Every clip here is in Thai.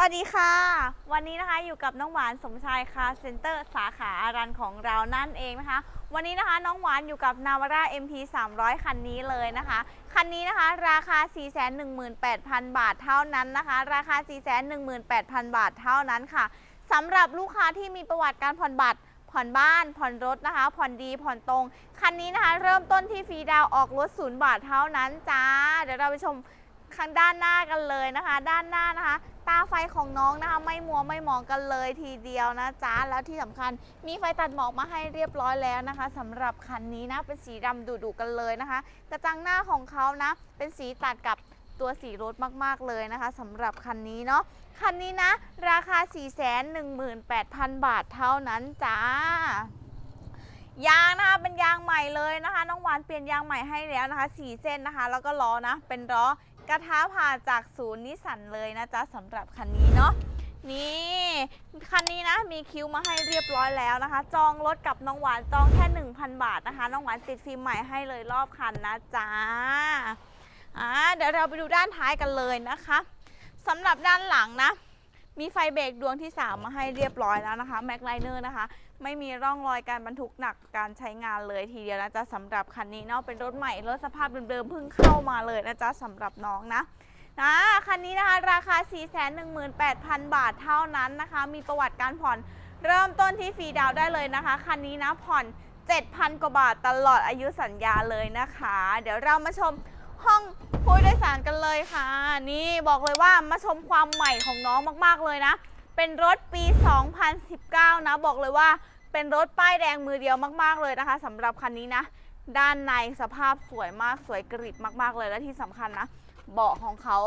วัสดีค่ะ วันนี้นะคะอยู่กับน้องหวานสมชายคาเซ็นเตอร์สาขาอารันของเรานั่นเองนะคะ วันนี้นะคะน้องหวานอยู่กับนาวาร่า MP 300 คันนี้เลยนะคะ คันนี้นะคะราคา 418,000 บาทเท่านั้นนะคะ ราคา 418,000 บาทเท่านั้นค่ะสำหรับลูกค้าที่มีประวัติการผ่อนบัตรผ่อนบ้าน ผ่อนรถนะคะ ผ่อนดีผ่อนตรง คันนี้นะคะ เริ่มต้นที่ฟรีดาวออกรถศูนย์บาทเท่านั้นจ้า เดี๋ยวเราไปชม ข้างด้านหน้ากันเลยนะคะ ด้านหน้านะคะ ตาไฟของน้องนะคะไม่มัวไม่มองกันเลยทีเดียวนะจ๊ะแล้วที่สำคัญมีไฟตัดหมอกมาให้เรียบร้อยแล้วนะคะสำหรับคันนี้นะเป็นสีดำดุๆกันเลยนะคะ กระจังหน้าของเขานะ เป็นสีตัดกับตัวสีรถมากๆเลยนะคะสำหรับคันนี้เนาะคันนี้นะ ราคา 418,000 บาทเท่านั้นจ้ายางนะคะเป็นยางใหม่เลยนะคะ น้องหวานเปลี่ยนยางใหม่ให้แล้วนะคะสี่เส้นนะคะ แล้วก็ล้อนะ เป็นล้อ กระทะผ่าจากศูนย์นิสันเลยนะจ๊ะสำหรับคันนี้เนาะนี่คันนี้นะมีคิวมาให้เรียบร้อยแล้วนะคะ จองรถกับน้องหวานจองแค่ 1,000 บาทนะคะ น้องหวานติดฟิล์มใหม่ให้เลยรอบคันนะจ๊ะอ่าเดี๋ยวเราไปดูด้านท้ายกันเลยนะคะสำหรับด้านหลังนะ มีไฟเบรกดวงที่ 3 มาให้เรียบร้อยแล้วนะคะแม็กไลเนอร์นะคะ ไม่มีร่องรอยการบรรทุกหนักการใช้งานเลยทีเดียวนะจ๊ะสำหรับคันนี้เนาะเป็นรถใหม่รถสภาพเดิมๆเพิ่งเข้ามาเลยนะจ๊ะสำหรับน้องนะนะคันนี้นะคะราคา 418,000 บาทเท่านั้นนะคะ มีประวัติการผ่อนเริ่มต้นที่ฟรีดาวน์ได้เลยนะคะ คันนี้นะผ่อน 7,000 กว่าบาทตลอดอายุสัญญาเลยนะคะ เดี๋ยวเรามาชม ห้องผู้โดยสารกันเลยค่ะ นี่บอกเลยว่ามาชมความใหม่ของน้องมากๆเลยนะ เป็นรถปี 2019 นะ บอกเลยว่าเป็นรถป้ายแดงมือเดียวมาก ๆเลยนะคะสำหรับคันนี้นะ ด้านในสภาพสวยมากสวยกริบมากๆเลยและที่สำคัญนะเบาะของเขา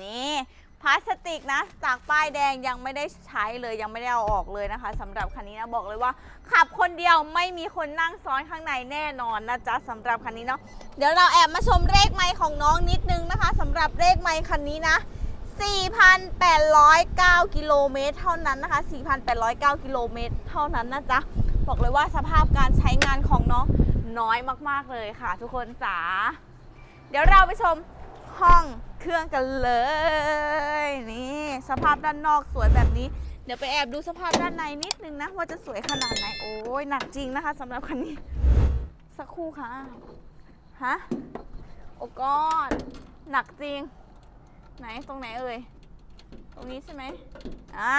นี่ พลาสติกนะ จากป้ายแดงยังไม่ได้ใช้เลยยังไม่ได้เอาออกเลยนะคะสำหรับคันนี้นะบอกเลยว่า ขับคนเดียวไม่มีคนนั่งซ้อนข้างในแน่นอนนะจ๊ะสำหรับคันนี้เนาะเดี๋ยวเราแอบมาชมเลขไมค์ของน้องนิดนึงนะคะสำหรับเลขไมค์คันนี้นะ4,809กิโลเมตรเท่านั้นนะคะ 4,809กิโลเมตรเท่านั้นนะจ๊ะบอกเลยว่าสภาพการใช้งานของน้องน้อยมาก ๆ เลยค่ะ ทุกคนจ๋าเดี๋ยวเราไปชม ห้องเครื่องกันเลย นี่สภาพด้านนอกสวยแบบนี้ เดี๋ยวไปแอบดูสภาพด้านในนิดนึงนะ ว่าจะสวยขนาดไหน โอ้ยหนักจริงนะคะสำหรับคันนี้ สักครู่ค่ะฮะโอ้ก้อนหนักจริง ไหนตรงไหนเอ่ยตรงนี้ใช่ไหมอ่า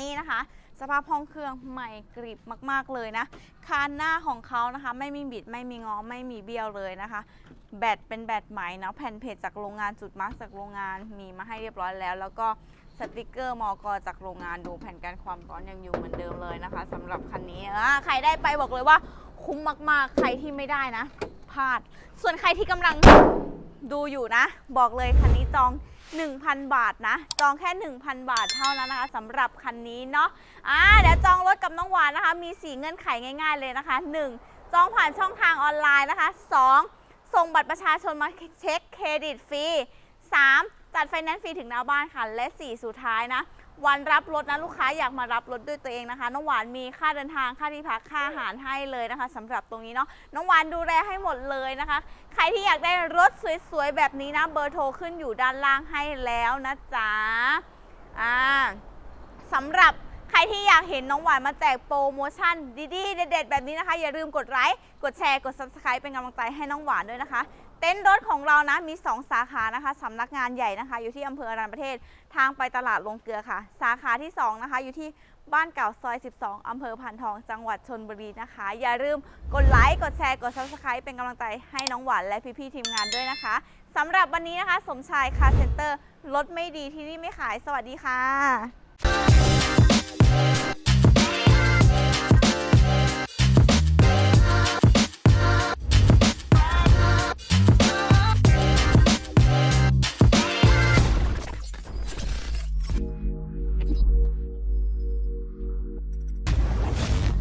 นี่นะคะ สภาพห้องเครื่องใหม่กริบมากๆเลยนะคานหน้าของเขานะคะ ไม่มีบิดไม่มีงอไม่มีเบี้ยวเลยนะคะ แบตเป็นแบตใหม่นะแผ่นเพจจากโรงงานจุดมาร์กจากโรงงานมีมาให้เรียบร้อยแล้ว แล้วก็สติกเกอร์มอกอจากโรงงานดูแผ่นกันความร้อนยังอยู่เหมือนเดิมเลยนะคะสำหรับคันนี้ใครได้ไปบอกเลยว่าคุ้มมากๆ ใครที่ไม่ได้นะพลาด ส่วนใครที่กำลัง ดูอยู่นะ บอกเลยคันนี้จอง 1,000 บาทนะ จองแค่ 1,000 บาทเท่านั้นนะคะสำหรับคันนี้เนาะอ่าเดี๋ยวจองรถกับน้องหวานนะคะ มี 4 เงื่อนไขง่าย ๆเลยนะคะ 1. จองผ่านช่องทางออนไลน์นะคะ 2. ส่งบัตรประชาชนมาเช็คเครดิตฟรี 3. จัดไฟแนนซ์ฟรีถึงหน้าบ้านค่ะ และ 4 สุดท้ายนะ วันรับรถนะลูกค้าอยากมารับรถด้วยตัวเองนะคะ น้องหวานมีค่าเดินทางค่าที่พักค่าอาหารให้เลยนะคะสำหรับตรงนี้เนาะน้องหวานดูแลให้หมดเลยนะคะ ใครที่อยากได้รถสวยๆแบบนี้นะเบอร์โทรขึ้นอยู่ด้านล่างให้แล้วนะจ๊ะอ่าสำหรับใครที่อยากเห็นน้องหวานมาแจกโปรโมชั่นดีๆเด็ดๆแบบนี้นะคะ อย่าลืมกดไลค์กดแชร์กด subscribe เป็นกำลังใจให้น้องหวานด้วยนะคะ เต็นท์รถของเรานะมี 2 สาขานะคะสำนักงานใหญ่นะคะ อยู่ที่อำเภออรัญญประเทศทางไปตลาดลงเกลือค่ะ สาขาที่ 2 นะคะ อยู่ที่บ้านเก่าซอย 12 อำเภอพานทองจังหวัดชนบุรีนะคะ อย่าลืมกดไลค์กดแชร์กด subscribe เป็นกำลังใจให้น้องหวานและพี่ๆทีมงานด้วยนะคะสำหรับวันนี้นะคะ สมชายคาเซ็นเตอร์รถไม่ดีที่นี่ไม่ขายสวัสดีค่ะ